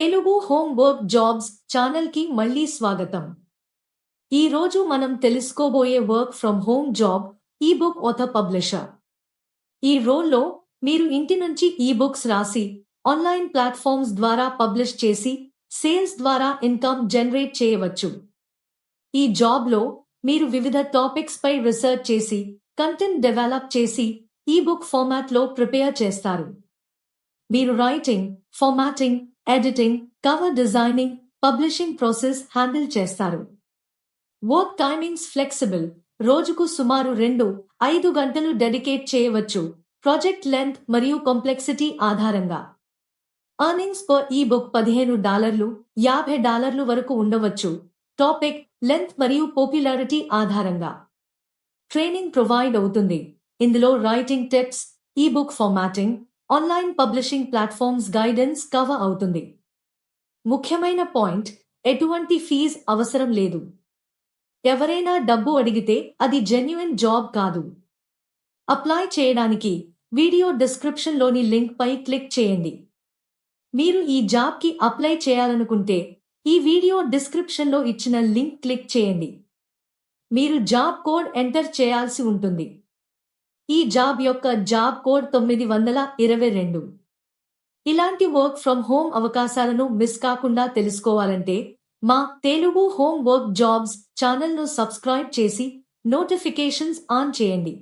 Telugu home work jobs ఛానల్కి మళ్ళీ స్వాగతం. ఈ రోజు మనం తెలుసుకోబోయే work from home job ebook author publisher. ఈ రోల్లో మీరు ఇంటి నుంచి ఈ బుక్స్ రాసి ఆన్లైన్ ప్లాట్ఫామ్స్ ద్వారా పబ్లిష్ చేసి సేల్స్ ద్వారా ఇన్కమ్ జనరేట్ చేయవచ్చు. ఈ జాబ్లో మీరు వివిధ టాపిక్స్పై రీసెర్చ్ చేసి కంటెంట్ డెవలప్ చేసి ఈ బుక్ ఫార్మాట్లో ప్రిపేర్ చేస్తారు. మీరు writing formatting editing cover designing publishing process handle చేస్తారు. వర్క్ టైమింగ్స్ ఫ్లెక్సిబుల్ రోజుకు సుమారు రెండు ఐదు గంటలు డెడికేట్ చేయవచ్చు. ప్రాజెక్ట్ లెంత్ మరియు కాంప్లెక్సిటీ ఆధారంగా. అర్నింగ్స్ పర్ ఈ బుక్ పదిహేను డాలర్లు యాభై డాలర్లు వరకు ఉండవచ్చు. టాపిక్ లెంత్ మరియు పాపులారిటీ ఆధారంగా. ట్రైనింగ్ ప్రొవైడ్ అవుతుంది. ఇందులో writing tips e book formatting online publishing platforms guidance cover అవుతుంది. ముఖ్యమైన పాయింట్ ఎటువంటి ఫీజ్ అవసరం లేదు. ఎవరైనా డబ్బు అడిగితే అది జెన్యున్ జాబ్ కాదు. అప్లై చేయడానికి వీడియో డిస్క్రిప్షన్లోని లింక్పై క్లిక్ చేయండి. మీరు ఈ జాబ్కి అప్లై చేయాలనుకుంటే ఈ వీడియో డిస్క్రిప్షన్లో ఇచ్చిన లింక్ క్లిక్ చేయండి. మీరు జాబ్ కోడ్ ఎంటర్ చేయాల్సి ఉంటుంది. ఈ జాబ్ యొక్క జాబ్ కోడ్ తొమ్మిది వందల ఇరవై రెండు. ఇలాంటి వర్క్ ఫ్రమ్ హోమ్ అవకాశాలను మిస్ కాకుండా తెలుసుకోవాలంటే మా తెలుగు హోమ్ వర్క్ జాబ్స్ ఛానల్ను సబ్స్క్రైబ్ చేసి నోటిఫికేషన్స్ ఆన్ చేయండి.